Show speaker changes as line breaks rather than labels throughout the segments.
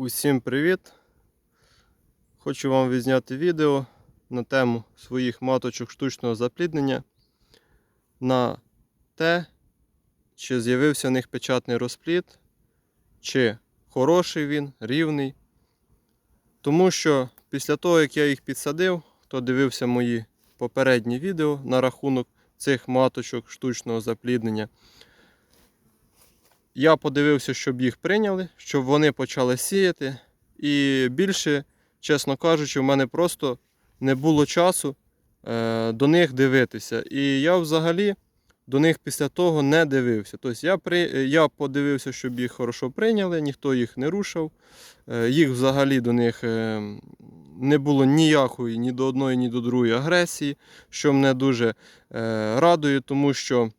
Усім привіт! Хочу вам відзняти відео на тему своїх маточок штучного запліднення на те, чи з'явився в них печатний розплід, чи хороший він, рівний. Тому що після того, як я їх підсадив, хто дивився мої попередні відео на рахунок цих маточок штучного запліднення, я подивився, щоб їх прийняли, щоб вони почали сіяти. І більше, чесно кажучи, в мене просто не було часу е, до них дивитися. І я взагалі до них після того не дивився. Тобто я, при, я подивився, щоб їх хорошо прийняли, ніхто їх не рушив. Е, їх взагалі до них е, не було ніякої ні до одної, ні до другої агресії, що мене дуже радує, тому що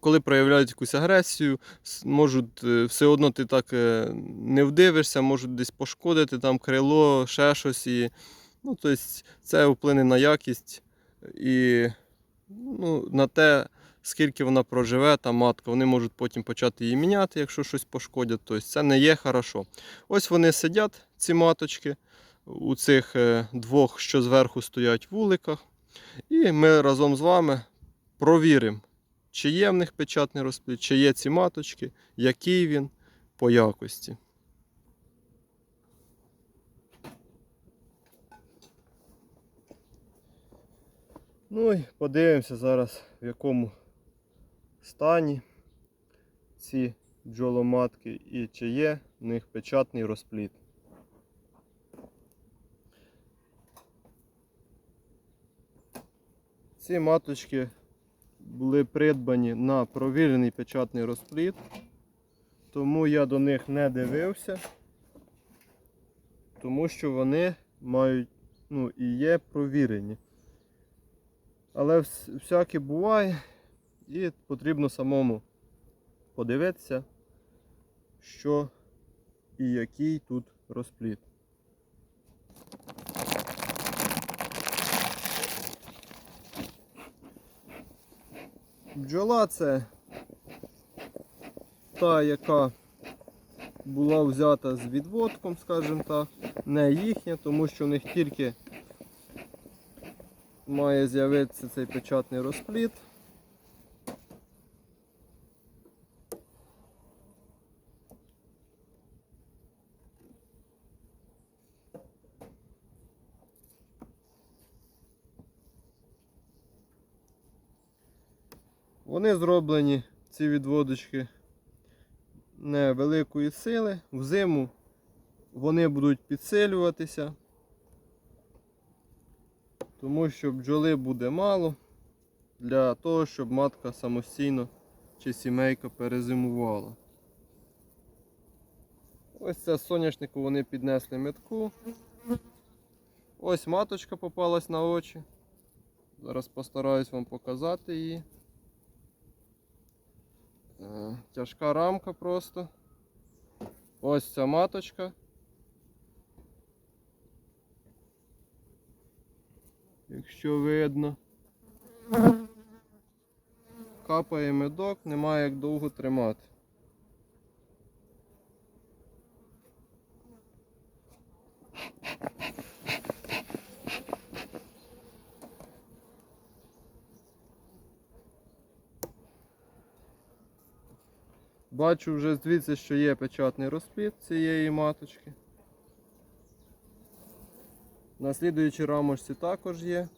коли проявляють якусь агресію, можуть е, все одно ти так е, не вдивишся, можуть десь пошкодити там крило, ще щось. І, ну, тобто це вплине на якість і ну, на те, скільки вона проживе, та матка. Вони можуть потім почати її міняти, якщо щось пошкодять. Тобто це не є хорошо. Ось вони сидять, ці маточки, у цих е, двох, що зверху стоять вуликах. І ми разом з вами провіримо, чи є в них печатний розплід, чи є ці маточки, який він по якості. Ну і подивимося зараз, в якому стані ці бджоломатки і чи є в них печатний розплід. Ці маточки були придбані на провірений печатний розплід, тому я до них не дивився, тому що вони мають ну, і є провірені. Але всяке буває і потрібно самому подивитися, що і який тут розплід. Бджола це та, яка була взята з відводком, скажімо так, не їхня, тому що в них тільки має з'явитися цей печатний розплід. Вони зроблені, ці відводочки, невеликої сили. Взиму вони будуть підсилюватися, тому що бджоли буде мало для того, щоб матка самостійно чи сімейка перезимувала. Ось це з соняшнику вони піднесли метку. Ось маточка попалась на очі. Зараз постараюсь вам показати її. Е, Тяжка рамка просто. Ось ця маточка. Якщо видно. Капає медок, немає як довго тримати. Бачу вже звідси, що є печатний розплід цієї маточки. На слідуючій рамочці також є.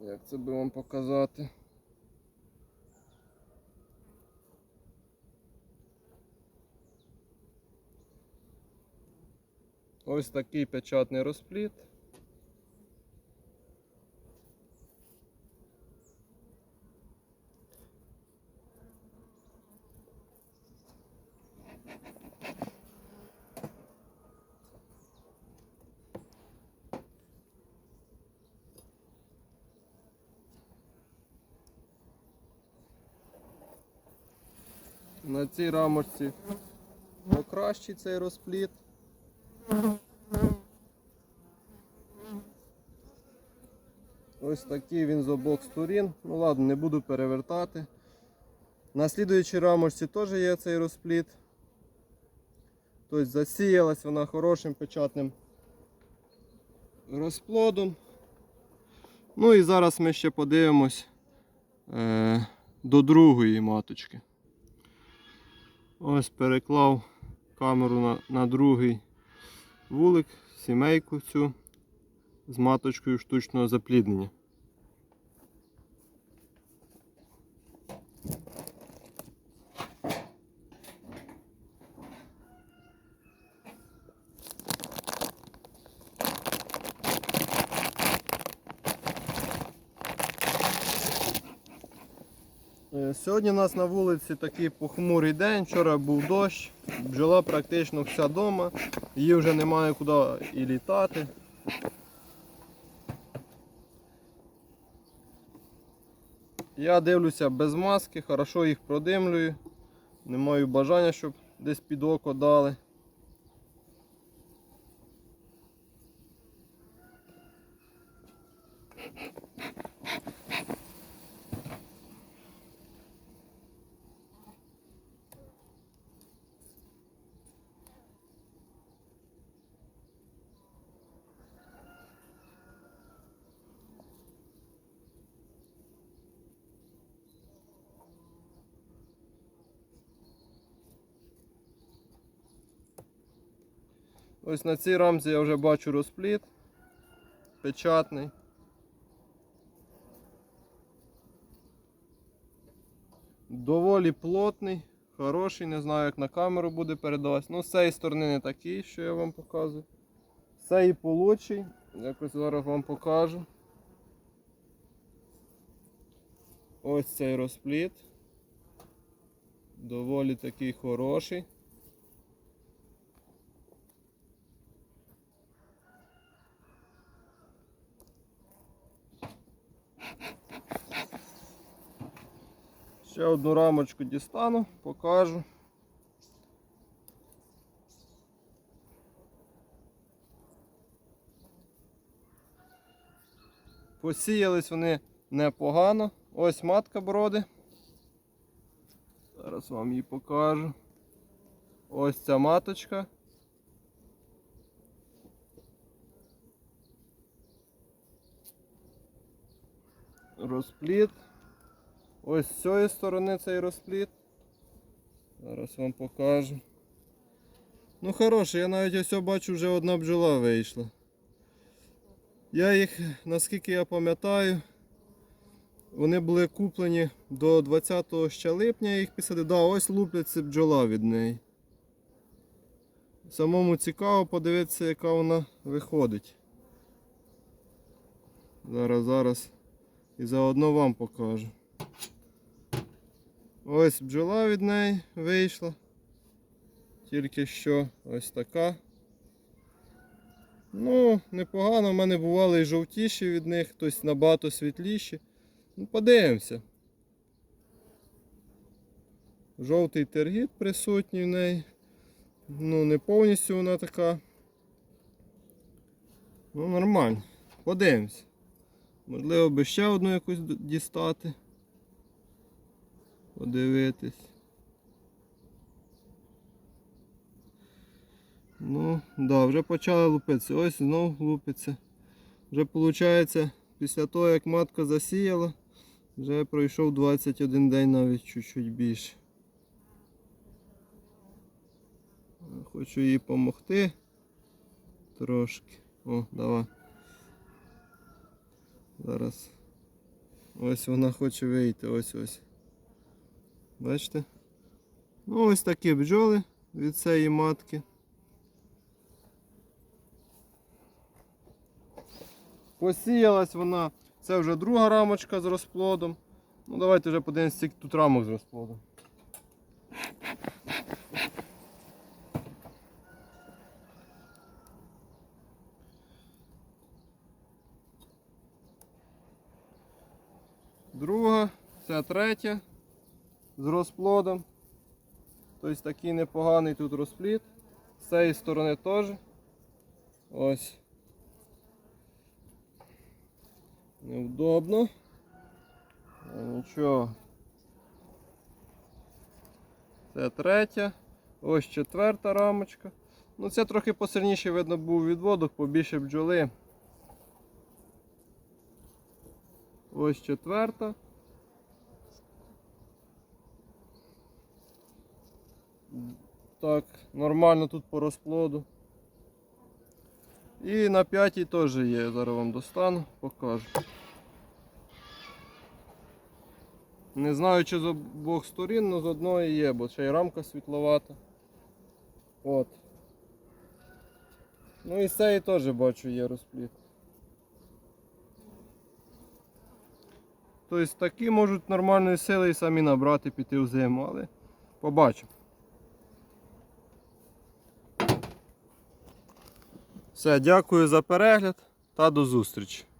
Як це би вам показати? Ось такий печатний розплід. На цій рамочці покращий цей розплід. Ось такий він з обох сторін. Ну ладно, не буду перевертати. На слідуючій рамочці теж є цей розплід. Тобто засіялась вона хорошим печатним розплодом. Ну і зараз ми ще подивимось е, до другої маточки. Ось переклав камеру на, на другий вулик, сімейку цю з маточкою штучного запліднення. Е, Сьогодні у нас на вулиці такий похмурий день, вчора був дощ, бджола практично вся вдома, її вже немає куди і літати. Я дивлюся без маски, хорошо їх продимлюю. Не маю бажання, щоб десь під око дали. Ось на цій рамці я вже бачу розпліт печатний. Доволі плотний, хороший, не знаю як на камеру буде передаватися. Ну, з цієї сторони не такий, що я вам показую. З цієї получий, якось зараз вам покажу. Ось цей розпліт. Доволі такий хороший. Ще одну рамочку дістану, покажу. Посіялись вони непогано. Ось матка броди. Зараз вам її покажу. Ось ця маточка. Розпліт. Ось з цієї сторони цей розпліт. Зараз вам покажу. Ну хороший, я навіть ось бачу, вже одна бджола вийшла. Я їх, наскільки я пам'ятаю, вони були куплені до 20 ще липня, їх писати. Да, ось лупляться бджола від неї. Самому цікаво подивитися, яка вона виходить. Зараз, зараз. І заодно вам покажу. Ось бджола від неї вийшла. Тільки що ось така. Ну, непогано, в мене бували і жовтіші від них, хтось набагато світліші. Ну, подивимося. Жовтий тергіт присутній в неї. Ну, не повністю вона така. Ну, нормально. Подивимося. Можливо, би ще одну якусь дістати. Подивитись. Ну, да, вже почали лупитися. Ось знов лупиться. Вже виходить, після того, як матка засіяла, вже пройшов 21 день навіть чуть-чуть більше. Хочу їй допомогти трошки. О, давай. Зараз. Ось вона хоче вийти, ось ось. Бачите? Ну ось такі бджоли від цієї матки. Посіялась вона. Це вже друга рамочка з розплодом. Ну давайте вже подивимося, скільки тут рамок з розплодом. Друга, це третя з розплодом. Тобто такий непоганий тут розплід. З цієї сторони теж. Ось. Невдобно. Нічого. Це третя. Ось четверта рамочка. Ну, це трохи посильніше видно був відводок, побільше бджоли. Ось четверта. Так, нормально тут по розплоду. І на п'ятій теж є. Зараз вам достану, покажу. Не знаю, чи з обох сторін, але з одної є, бо ще й рамка світловата. От. Ну і з цієї теж бачу є розпліт. Тобто такі можуть нормальної сили і самі набрати піти в зиму, але побачимо. Все, дякую за перегляд та до зустрічі.